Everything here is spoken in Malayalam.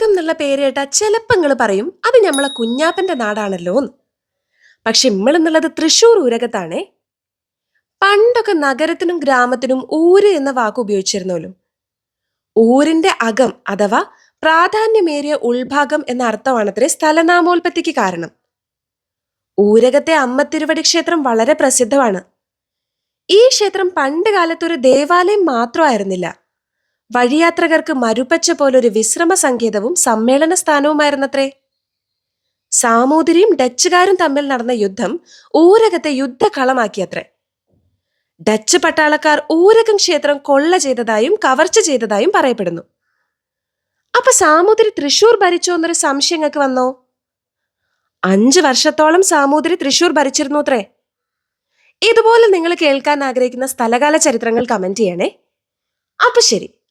ഊരകം എന്നുള്ള പേരേട്ട ചിലപ്പോൾ പറയും അത് നമ്മളെ കുഞ്ഞാപ്പന്റെ നാടാണല്ലോ എന്ന്. പക്ഷെ ഇമ്മളെന്നുള്ളത് തൃശൂർ ഊരകത്താണേ. പണ്ടൊക്കെ നഗരത്തിനും ഗ്രാമത്തിനും ഊര് എന്ന വാക്ക് ഉപയോഗിച്ചിരുന്നല്ലോ ഊരിന്റെ അകം അഥവാ പ്രാധാന്യമേറിയ ഉൾഭാഗം എന്ന അർത്ഥമാണത്രേ സ്ഥലനാമോൽപത്തിക്ക് കാരണം. ഊരകത്തെ അമ്മ തിരുവടി ക്ഷേത്രം വളരെ പ്രസിദ്ധമാണ്. ഈ ക്ഷേത്രം പണ്ട് കാലത്ത് ഒരു ദേവാലയം മാത്രമായിരുന്നില്ല. വഴിയാത്രകർക്ക് മരുപ്പച്ച പോലൊരു വിശ്രമ സങ്കേതവും സമ്മേളന സ്ഥാനവുമായിരുന്നത്രേ. സാമൂതിരിയും ഡച്ചുകാരും തമ്മിൽ നടന്ന യുദ്ധം ഊരകത്തെ യുദ്ധകളമാക്കിയത്രേ ഡച്ച് പട്ടാളക്കാർ ഊരകം ക്ഷേത്രം കൊള്ള ചെയ്തതായും കവർച്ച ചെയ്തതായും പറയപ്പെടുന്നു. അപ്പൊ സാമൂതിരി തൃശൂർ ഭരിച്ചോ എന്നൊരു സംശയം നിങ്ങൾക്ക് വന്നോ? അഞ്ച് വർഷത്തോളം സാമൂതിരി തൃശൂർ ഭരിച്ചിരുന്നു അത്രേ ഇതുപോലെ നിങ്ങൾ കേൾക്കാൻ ആഗ്രഹിക്കുന്ന സ്ഥലകാല ചരിത്രങ്ങൾ കമന്റ് ചെയ്യണേ. അപ്പൊ ശരി.